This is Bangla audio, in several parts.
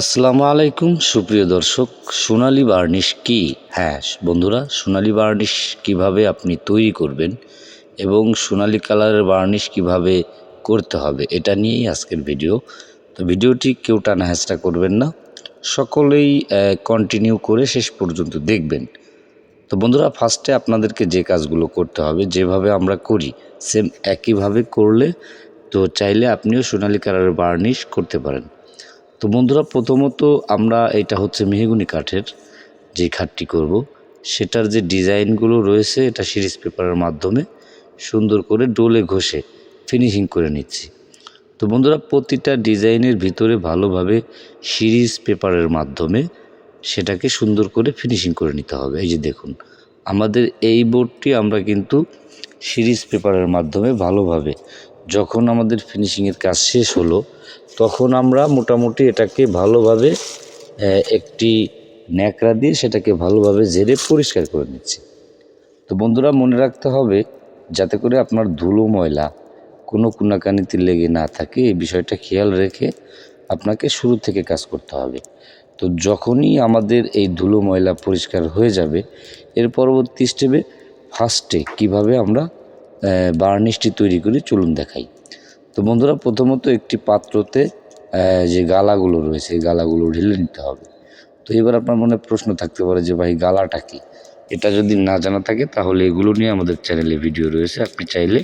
আসসালামু আলাইকুম, সুপ্রিয় দর্শক। সোনালি বার্নিশ কি? হ্যাঁ বন্ধুরা, সোনালি বার্নিশ কীভাবে আপনি তৈরি করবেন এবং সোনালি কালারের বার্নিশ কীভাবে করতে হবে, এটা নিয়েই আজকের ভিডিও। তো ভিডিওটি কেউ টানা হ্যাঁচটা করবেন না। সকলেই কন্টিনিউ করে শেষ পর্যন্ত দেখবেন। তো বন্ধুরা ফার্স্টে আপনাদেরকে যে কাজগুলো করতে হবে, যেভাবে আমরা করি সেম একইভাবে করলে তো চাইলে আপনিও সোনালি কালারের বার্নিশ করতে পারেন। তো বন্ধুরা, প্রথমত আমরা এটা হচ্ছে মেহগুনি কাঠের যে খাটটি করব, সেটার যে ডিজাইনগুলো রয়েছে, এটা সিরিজ পেপারের মাধ্যমে সুন্দর করে ডোলে ঘষে ফিনিশিং করে নিচ্ছি। তো বন্ধুরা, প্রতিটা ডিজাইনের ভিতরে ভালোভাবে সিরিজ পেপারের মাধ্যমে সেটাকে সুন্দর করে ফিনিশিং করে নিতে হবে। এই যে দেখুন, আমাদের এই বোর্ডটি আমরা কিন্তু সিরিজ পেপারের মাধ্যমে ভালোভাবে যখন আমাদের ফিনিশিংয়ের কাজ শেষ হলো, তখন আমরা মোটামুটি এটাকে ভালোভাবে একটি ন্যাকড়া দিয়ে সেটাকে ভালোভাবে জেরে পরিষ্কার করে নিচ্ছি। তো বন্ধুরা, মনে রাখতে হবে, যাতে করে আপনার ধুলো ময়লা কোনো কুনাকানিতে লেগে না থাকে, এই বিষয়টা খেয়াল রেখে আপনাকে শুরু থেকে কাজ করতে হবে। তো যখনই আমাদের এই ধুলো ময়লা পরিষ্কার হয়ে যাবে, এর পরবর্তী স্টেপে ফার্স্টে কীভাবে আমরা বার্নিশটি তৈরি করি চলুন দেখাই। তো বন্ধুরা, প্রথমত একটি পাত্রতে যে গালাগুলো রয়েছে গালাগুলো ঢেলে নিতে হবে। তো এবার আপনার মনে প্রশ্ন থাকতে পারে যে, ভাই, গালাটা কি? এটা যদি না জানা থাকে, তাহলে এগুলো নিয়ে আমাদের চ্যানেলে ভিডিও রয়েছে। আপনি চাইলে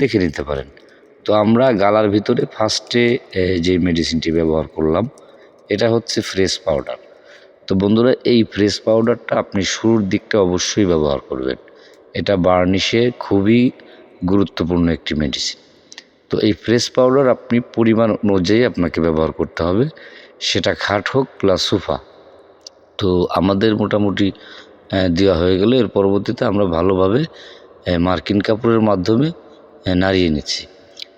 দেখে নিতে পারেন। তো আমরা গালার ভিতরে ফার্স্টে যে মেডিসিনটি ব্যবহার করলাম, এটা হচ্ছে ফ্রেশ পাউডার তো বন্ধুরা, এই ফ্রেশ পাউডারটা আপনি শুরুর দিকটা অবশ্যই ব্যবহার করবেন। এটা বার্নিশে খুবই গুরুত্বপূর্ণ একটি মেডিসিন তো এই ফ্রেশ পাউডার আপনি পরিমাণ অনুযায়ী আপনাকে ব্যবহার করতে হবে। সেটা খাট হোক প্লাস সোফা তো আমাদের মোটামুটি দেওয়া হয়ে গেলে। এর পরবর্তীতে আমরা ভালোভাবে মার্কিন কাপড়ের মাধ্যমে নাড়িয়ে নিচ্ছি।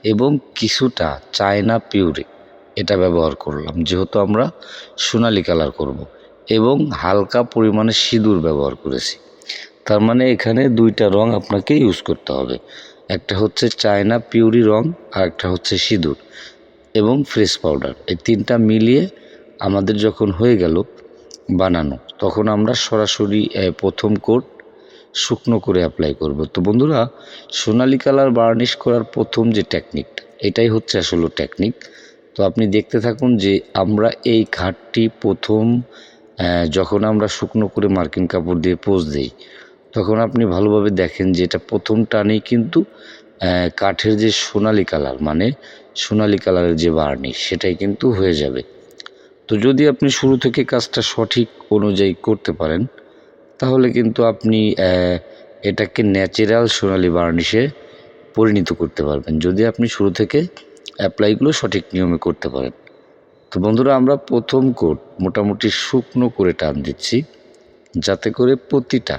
এবং কিছুটা চায়না পিউরে এটা ব্যবহার করলাম। যেহেতু আমরা সোনালি কালার করব। এবং হালকা পরিমাণে সিঁদুর ব্যবহার করেছি। তার মানে এখানে দুইটা রং আপনাকে ইউজ করতে হবে। একটা হচ্ছে চায়না পিউরি রং, আর একটা হচ্ছে সিঁদুর এবং ফ্রেশ পাউডার। এই তিনটা মিলিয়ে আমাদের যখন হয়ে গেল বানানো, তখন আমরা সরাসরি প্রথম কোট শুকনো করে অ্যাপ্লাই করব। তো বন্ধুরা, সোনালি কালার বার্নিশ করার প্রথম যে টেকনিকটা এটাই হচ্ছে আসলে টেকনিক তো আপনি দেখতে থাকুন যে আমরা এই ঘাটটি প্রথম যখন আমরা শুকনো করে মার্কিন কাপড় দিয়ে পোজ দিই তখন আপনি ভালোভাবে দেখেন যে এটা প্রথম টানেই কিন্তু কাঠের যে সোনালি কালার মানে সোনালি কালারের যে বার্নি, সেটাই কিন্তু হয়ে যাবে। তো যদি আপনি শুরু থেকে কাজটা সঠিক অনুযায়ী করতে পারেন, তাহলে কিন্তু আপনি এটাকে ন্যাচারাল সোনালি বার্নিশে পরিণত করতে পারবেন। যদি আপনি শুরু থেকে অ্যাপ্লাইগুলো সঠিক নিয়মে করতে পারেন। তো বন্ধুরা, আমরা প্রথম কোট মোটামুটি শুকনো করে টান দিচ্ছি, যাতে করে প্রতিটা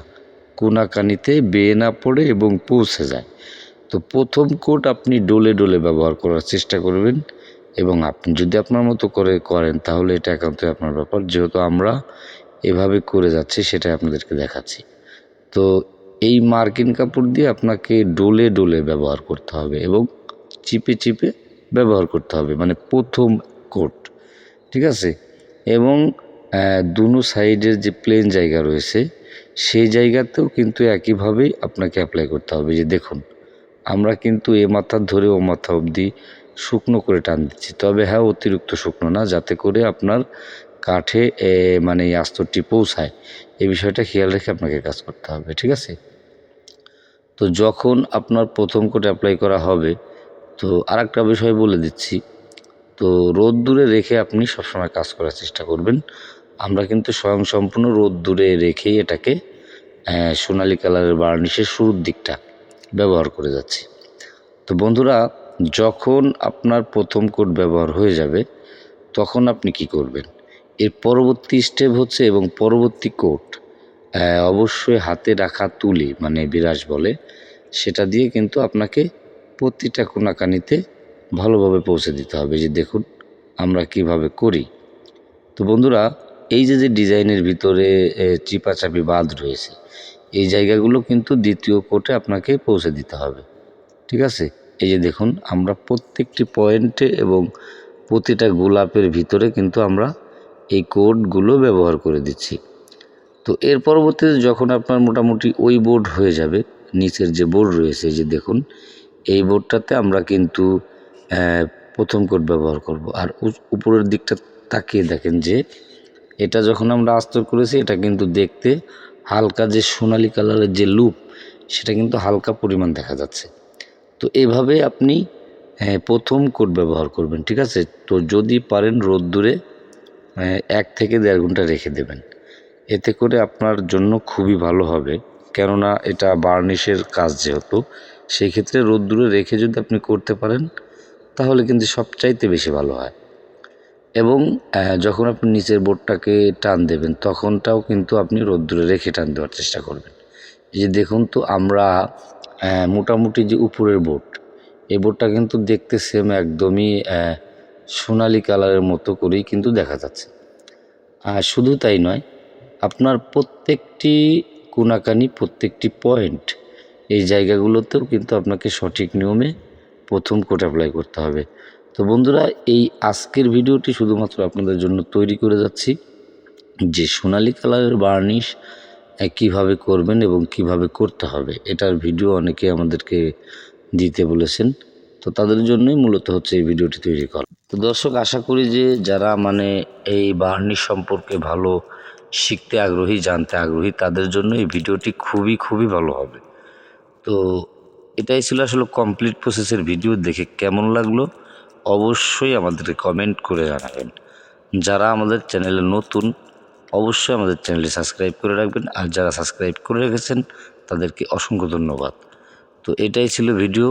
কোনাকানিতে বেয়ে না পড়ে এবং পৌঁছে যায়। তো প্রথম কোট আপনি ডোলে ডোলে ব্যবহার করার চেষ্টা করবেন এবং আপনি যদি আপনার মতো করে করেন তাহলে এটা একান্তই আপনার ব্যাপার। যেহেতু আমরা এভাবে করে যাচ্ছি সেটাই আপনাদেরকে দেখাচ্ছি। তো এই মার্কিন কাপড় দিয়ে আপনাকে ডোলে ডোলে ব্যবহার করতে হবে এবং চিপে চিপে ব্যবহার করতে হবে মানে প্রথম কোট, ঠিক আছে? এবং দুনো সাইডের যে প্লেন জায়গা রয়েছে সেই জায়গাতেও কিন্তু একইভাবেই আপনাকে অ্যাপ্লাই করতে হবে। যে দেখুন, আমরা কিন্তু এ মাথা ধরে ও মাথা অবধি শুকনো করে টান দিচ্ছি। তবে হ্যাঁ অতিরিক্ত শুকনো না, যাতে করে আপনার কাঠে মানে এই আস্তরটি পৌঁছায়। এই বিষয়টা খেয়াল রেখে আপনাকে কাজ করতে হবে, ঠিক আছে? তো যখন আপনার প্রথম কোট অ্যাপ্লাই করা হবে, তো আর একটা বিষয় বলে দিচ্ছি। তো রোদ দূরে রেখে আপনি সবসময় কাজ করার চেষ্টা করবেন। আমরা কিন্তু স্বয়ংসম্পূর্ণ রোদ দূরে রেখেই এটাকে সোনালি কালারের বার্নিশের শুরুর দিকটা ব্যবহার করে যাচ্ছি। তো বন্ধুরা, যখন আপনার প্রথম কোট ব্যবহার হয়ে যাবে, তখন আপনি কি করবেন? এর পরবর্তী স্টেপ হচ্ছে এবং পরবর্তী কোট অবশ্যই হাতে রাখা তুলি মানে বিরাজ বলে, সেটা দিয়ে কিন্তু আপনাকে প্রতিটা কোনাকানিতে ভালোভাবে পৌঁছে দিতে হবে। যে দেখুন, আমরা কীভাবে করি। তো বন্ধুরা এই যে যে ডিজাইনের ভিতরে চিপাচাপি বাদ রয়েছে, এই জায়গাগুলো কিন্তু দ্বিতীয় কোটে আপনাকে পৌঁছে দিতে হবে। ঠিক আছে? এই যে দেখুন, আমরা প্রত্যেকটি পয়েন্টে এবং প্রতিটা গোলাপের ভিতরে কিন্তু আমরা এই কোডগুলো ব্যবহার করে দিচ্ছি। তো এর পরবর্তীতে যখন আপনার মোটামুটি ওই বোর্ড হয়ে যাবে, নিচের যে বোর্ড রয়েছে যে দেখুন, এই বোর্ডটাতে আমরা কিন্তু প্রথম কোড ব্যবহার করব। আর উপরের দিকটা তাকিয়ে দেখেন যে এটা যখন আমরা আস্তর করেছি এটা কিন্তু দেখতে হালকা যে সোনালি কালারের যে লুপ সেটা কিন্তু হালকা পরিমাণ দেখা যাচ্ছে। তো এভাবে আপনি আহ, প্রথম কোড ব্যবহার করবেন ঠিক আছে? তো যদি পারেন রোদ্দুরে আহ, এক থেকে দেড় ঘণ্টা রেখে দেবেন। এতে করে আপনার জন্য খুবই ভালো হবে। কেননা এটা বার্নিশের কাজ যেহেতু সেই ক্ষেত্রে রোদ্দুরে রেখে যদি আপনি করতে পারেন তাহলে কিন্তু সবচাইতে বেশি ভালো হয়। এবং যখন আপনি নিচের বোর্ডটাকে টান দেবেন, তখনটাও কিন্তু আপনি রোদ্দুরে রেখে টান দেওয়ার চেষ্টা করবেন। এই যে দেখুন তো, আমরা মোটামুটি যে উপরের বোর্ড, এই বোর্ডটা কিন্তু দেখতে সেম একদমই সোনালি কালারের মতো করেই কিন্তু দেখা যাচ্ছে। শুধু তাই নয়, আপনার প্রত্যেকটি কোনাকানি, প্রত্যেকটি পয়েন্ট এই জায়গাগুলোতেও কিন্তু আপনাকে সঠিক নিয়মে প্রথম কোট অ্যাপ্লাই করতে হবে। তো বন্ধুরা, এই আজকের ভিডিওটি শুধুমাত্র আপনাদের জন্য তৈরি করে যাচ্ছি। যে সোনালি কালারের বার্নিশ কীভাবে করবেন এবং কীভাবে করতে হবে, এটার ভিডিও অনেকে আমাদেরকে দিতে বলেছেন। তো তাদের জন্যই মূলত হচ্ছে এই ভিডিওটি তৈরি করা। তো দর্শক, আশা করি যে যারা মানে এই বার্নিশ সম্পর্কে ভালো শিখতে আগ্রহী, জানতে আগ্রহী, তাদের জন্য এই ভিডিওটি খুবই খুবই ভালো হবে। তো এটাই ছিল আসলে কমপ্লিট প্রসেসের ভিডিও। দেখে কেমন লাগল? অবশ্যই আমাদেরকে কমেন্ট করে জানাবেন। যারা আমাদের চ্যানেলে নতুন, অবশ্যই আমাদের চ্যানেলটি সাবস্ক্রাইব করে রাখবেন। আর যারা সাবস্ক্রাইব করে রেখেছেন, তাদেরকে অসংখ্য ধন্যবাদ। তো এটাই ছিল ভিডিও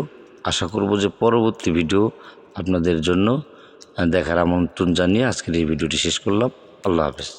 আশা করব যে পরবর্তী ভিডিও আপনাদের জন্য দেখার আমন্ত্রণ জানিয়ে আজকের এই ভিডিওটি শেষ করলাম। আল্লাহ হাফেজ।